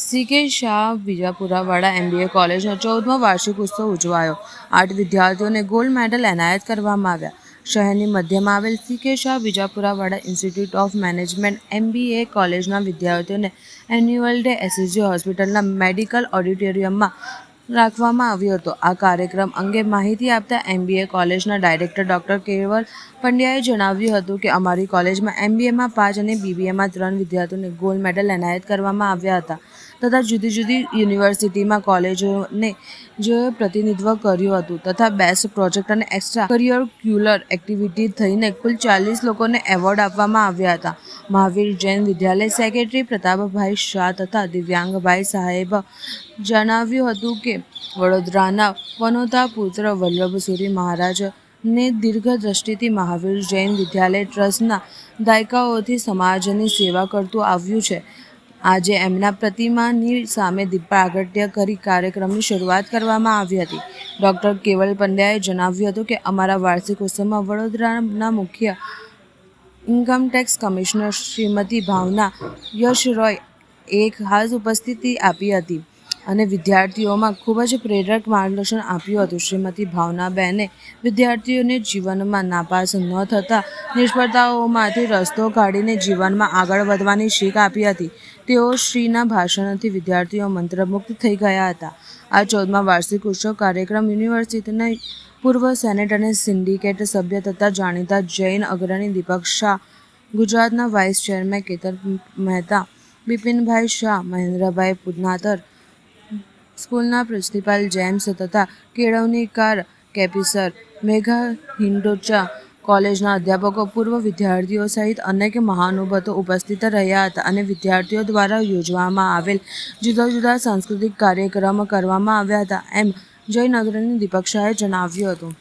C K Shah Vijapurawada MBA કોલેજનો ચૌદમો વાર્ષિક ઉત્સવ ઉજવાયો. આઠ વિદ્યાર્થીઓને ગોલ્ડ મેડલ એનાયત કરવામાં આવ્યા. શહેરની મધ્યમાં આવેલ C K Shah Vijapurawada institute of management MBA કોલેજના વિદ્યાર્થીઓને એન્યુઅલ ડે એસએસજી હોસ્પિટલના મેડિકલ ઓડિટોરિયમમાં રાખવામાં આવ્યો હતો. આ કાર્યક્રમ અંગે માહિતી આપતા એમબીએ કોલેજના ડાયરેક્ટર ડૉક્ટર કેવલ પંડ્યાએ જણાવ્યું હતું કે અમારી કોલેજમાં એમબીએમાં પાંચ અને બીબીએમાં ત્રણ વિદ્યાર્થીઓને ગોલ્ડ મેડલ એનાયત કરવામાં આવ્યા હતા. તથા જુદી જુદી યુનિવર્સિટીમાં કોલેજોને જે પ્રતિનિધિત્વ કર્યું હતું તથા બેસ્ટ પ્રોજેક્ટ અને એક્સ્ટ્રા કરિયરક્યુલર એક્ટિવિટી થઈને કુલ ચાલીસ લોકોને એવોર્ડ આપવામાં આવ્યા હતા. મહાવીર જૈન વિદ્યાલય સેક્રેટરી પ્રતાપભાઈ શાહ તથા દિવ્યાંગભાઈ સાહેબ જણાવ્યું હતું કે વડોદરાના વનોતા પુત્ર વલ્લભસુરી મહારાજને દીર્ઘદ્રષ્ટિથી મહાવીર જૈન વિદ્યાલય ટ્રસ્ટના દાયકાઓથી સમાજની સેવા કરતું આવ્યું છે. આજે એમના પ્રતિમાની સામે દીપ પ્રાગટ્ય કરી કાર્યક્રમની શરૂઆત કરવામાં આવી હતી. ડૉક્ટર કેવલ પંડ્યાએ જણાવ્યું હતું કે અમારા વાર્ષિક ઉત્સવમાં વડોદરાના મુખ્ય income tax commissioner Shrimati Bhavana Yash Roy એ ખાસ ઉપસ્થિતિ આપી હતી. અને વિદ્યાર્થીઓમાં ખૂબ જ પ્રેરક માર્ગદર્શન આપ્યું હતું. શ્રીમતી ભાવનાબેને વિદ્યાર્થીઓને જીવનમાં નાપાસ ન થતા નિષ્ફળતાઓમાંથી રસ્તો કાઢીને જીવનમાં આગળ વધવાની શીખ આપી હતી. તેઓ શ્રીના ભાષણથી વિદ્યાર્થીઓ મંત્રમુગ્ધ થઈ ગયા હતા. આ ચૌદમા વાર્ષિક ઉત્સવ કાર્યક્રમ યુનિવર્સિટીના પૂર્વ સેનેટ અને સિન્ડિકેટ સભ્ય તથા જાણીતા જૈન અગ્રણી દીપક શાહ, ગુજરાતના વાઇસ ચેરમેન કેતન મહેતા, બિપિનભાઈ શાહ, મહેન્દ્રભાઈ પુજનાતર સ્કૂલના પ્રિન્સિપાલ જેમ્સ તથા કેળવણીકાર કેપીસર મેઘા હિન્ડોચા કોલેજના અધ્યાપકો, પૂર્વ વિદ્યાર્થીઓ સહિત અનેક મહાનુભાવો ઉપસ્થિત રહ્યા હતા અને વિદ્યાર્થીઓ દ્વારા યોજવામાં આવેલ જુદા જુદા સાંસ્કૃતિક કાર્યક્રમ કરવામાં આવ્યા હતા, એમ જયનગરની દીપક શાહે જણાવ્યું હતું.